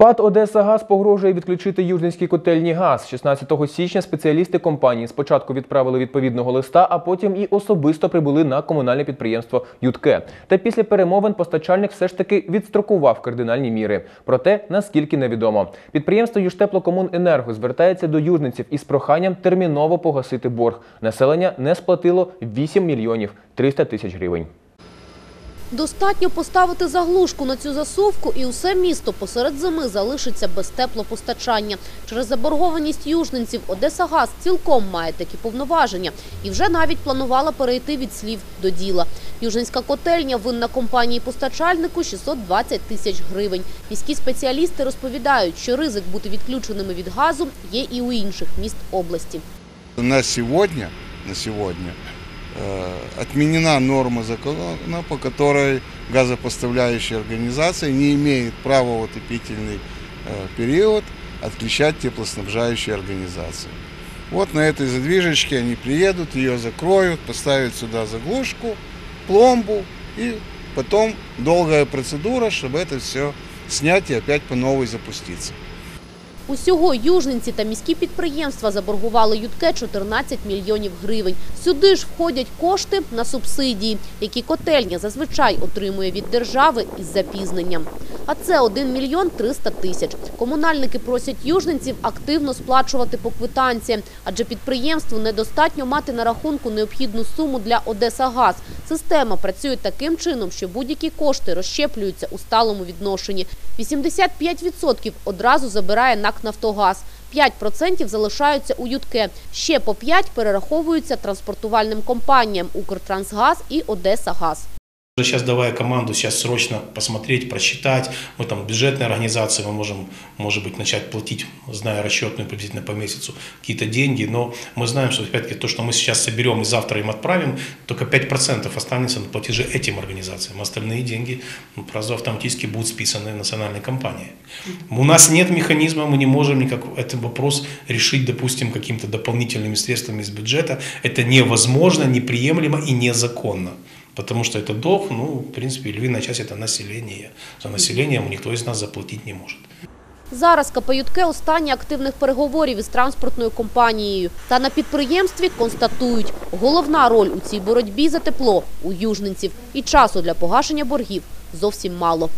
ПАД Одеса Газ погрожує відключити Южненський котельні газ. 16 січня спеціалісти компанії спочатку відправили відповідного листа, а потім і особисто прибули на комунальне підприємство Ютке. Та після перемовин постачальник все ж таки відстрокував кардинальні міри. Проте наскільки невідомо. Підприємство Южтеплокомуненерго звертається до южниців із проханням терміново погасити борг. Населення не сплатило 8 мільйонів 300 тисяч гривень. Достатньо поставити заглушку на цю засувку і усе місто посеред зими залишиться без теплопостачання. Через заборгованість южненців Одеса Газ цілком має такі повноваження і вже навіть планувала перейти від слів до діла. Южненська котельня винна компанії-постачальнику 620 тисяч гривень. Міські спеціалісти розповідають, що ризик бути відключеними від газу є і у інших міст області. На сегодня, на сегодня э, отменена норма закона, по которой газопоставляющая организация не имеет права в отопительный э, период отключать теплоснабжающие организации. Вот на этой задвижечке они приедут, ее закроют, поставят сюда заглушку, пломбу и потом долгая процедура, чтобы это все снять и опять по новой запуститься. Усього южненці та міські підприємства заборгували ютке 14 мільйонів гривень. Сюди ж входять кошти на субсидії, які котельня зазвичай отримує від держави із запізненням. А це 1 мільйон 300 тисяч. Комунальники просять южненців активно сплачувати по квитанціям, адже підприємству недостатньо мати на рахунку необхідну суму для Одеса Газ. Система працює таким чином, що будь-які кошти розщеплюються у сталому відношенні. 85% одразу забирає НАК «Нафтогаз». 5% залишаються у ютке. Ще по 5% перераховуються транспортувальним компаніям «Укртрансгаз» і «Одеса Газ». Сейчас давая команду сейчас срочно посмотреть, просчитать. Мы там бюджетная организация, мы можем, может быть, начать платить, зная расчетную приблизительно по месяцу, какие-то деньги. Но мы знаем, что опять-таки то, что мы сейчас соберем и завтра им отправим, только 5% останется на платеже этим организациям. Остальные деньги ну, сразу автоматически будут списаны национальной компании. У нас нет механизма, мы не можем никак этот вопрос решить, допустим, какими-то дополнительными средствами из бюджета. Это невозможно, неприемлемо и незаконно. Потому что это долг, ну, в принципе, львиная часть это население. За населением никто из нас заплатить не может. Зараз Капаютке – останні активних переговорів із транспортною компанією. Та на підприємстві констатують, головна роль у цій боротьбі за тепло у южненців. І часу для погашення боргів зовсім мало.